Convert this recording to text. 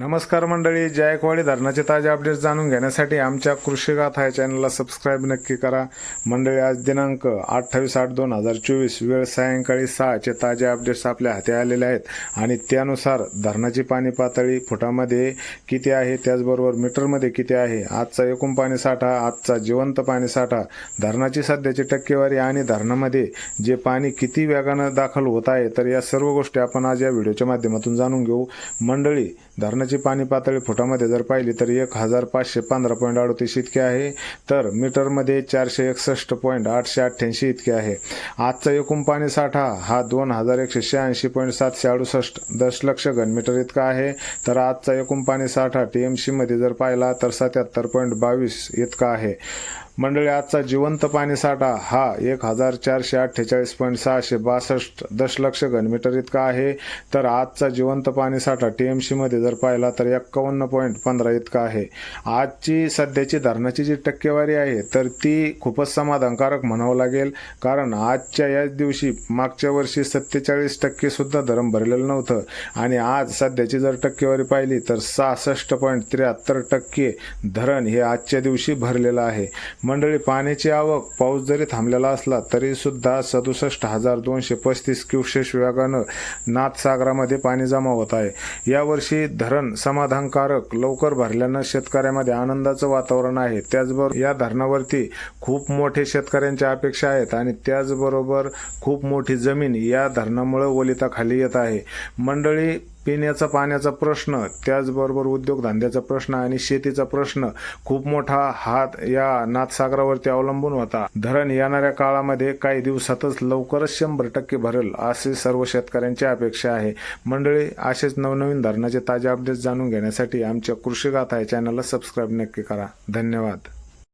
नमस्कार मंडळी जायकवाडी धरणाचे ताजे अपडेट्स जाणून घेण्यासाठी आमच्या कृषीगाथा या चॅनलला सबस्क्राईब नक्की करा. मंडळी आज दिनांक अठ्ठावीस आठ दोन हजार चोवीस वेळ सायंकाळी सहाचे ताजे अपडेट्स आपल्या हाती आलेले आहेत. आणि त्यानुसार धरणाची पाणी पातळी फुटामध्ये किती आहे त्याचबरोबर मीटरमध्ये किती आहे आजचा एकूण पाणी साठा आजचा जिवंत पाणी साठा धरणाची सध्याची टक्केवारी आणि धरणामध्ये जे पाणी किती वेगानं दाखल होत आहे तर या सर्व गोष्टी आपण आज या व्हिडिओच्या माध्यमातून जाणून घेऊ. मंडळी धरणाची पाणी पातळी फुटामध्ये जर पाहिली तर एक हजार पाचशे पंधरा पॉईंट अडतीस इतके आहे. तर मीटरमध्ये चारशे एकसष्ट पॉईंट आठशे अठ्ठ्याऐंशी इतके आहे. आजचा एकूण पाणी साठा हा दोन हजार एकशे शहाऐंशी पॉईंट सातशे अडुसष्ट दशलक्ष घनमीटर इतका आहे. तर आजचा एकूण पाणी साठा टी एम सीमध्ये जर पाहिला तर सत्याहत्तर पॉईंट बावीस इतका आहे. मंडळी आजचा जिवंत पाणी साठा हा एक हजार चारशे अठ्ठेचाळीस पॉईंट सहाशे बासष्ट दशलक्ष घनमीटर इतका आहे. तर आजचा जिवंत पाणी साठा टी एम सीमध्ये जर पाहिला तर एक्कावन्न पॉईंट पंधरा इतका आहे. आजची सध्याची धरणाची जी टक्केवारी आहे तर ती खूपच समाधानकारक म्हणावं लागेल. कारण आजच्या याच दिवशी मागच्या वर्षी सत्तेचाळीस टक्के सुद्धा धरण भरलेलं नव्हतं. आणि आज सध्याची जर टक्केवारी पाहिली तर सहासष्ट पॉईंट त्र्याहत्तर टक्के धरण हे आजच्या दिवशी भरलेलं आहे. मंडळी पाण्याची आवक पाऊस जरी थांबलेला असला तरी सुद्धा सदुसष्ट हजार दोनशे पस्तीस क्युसेस वेगानं नाथसागरामध्ये पाणी जमा होत आहे. यावर्षी धरण समाधानकारक लवकर भरल्यानं शेतकऱ्यामध्ये आनंदाचं वातावरण आहे. त्याचबरोबर या धरणावरती खूप मोठे शेतकऱ्यांच्या अपेक्षा आहेत आणि त्याचबरोबर खूप मोठी जमीन या धरणामुळे ओलिताखाली येत आहे. मंडळी पिण्याचा पाण्याचा प्रश्न त्याचबरोबर उद्योगधंद्याचा प्रश्न आणि शेतीचा प्रश्न खूप मोठा हात या नाथसागरावरती अवलंबून होता. धरण येणाऱ्या काळामध्ये काही दिवसातच लवकरच शंभर टक्के भरेल असे सर्व शेतकऱ्यांची अपेक्षा आहे. मंडळी असेच नवनवीन धरणाचे ताजे अपडेट्स जाणून घेण्यासाठी आमच्या कृषी गाथा या चॅनलला सबस्क्राईब नक्की करा. धन्यवाद.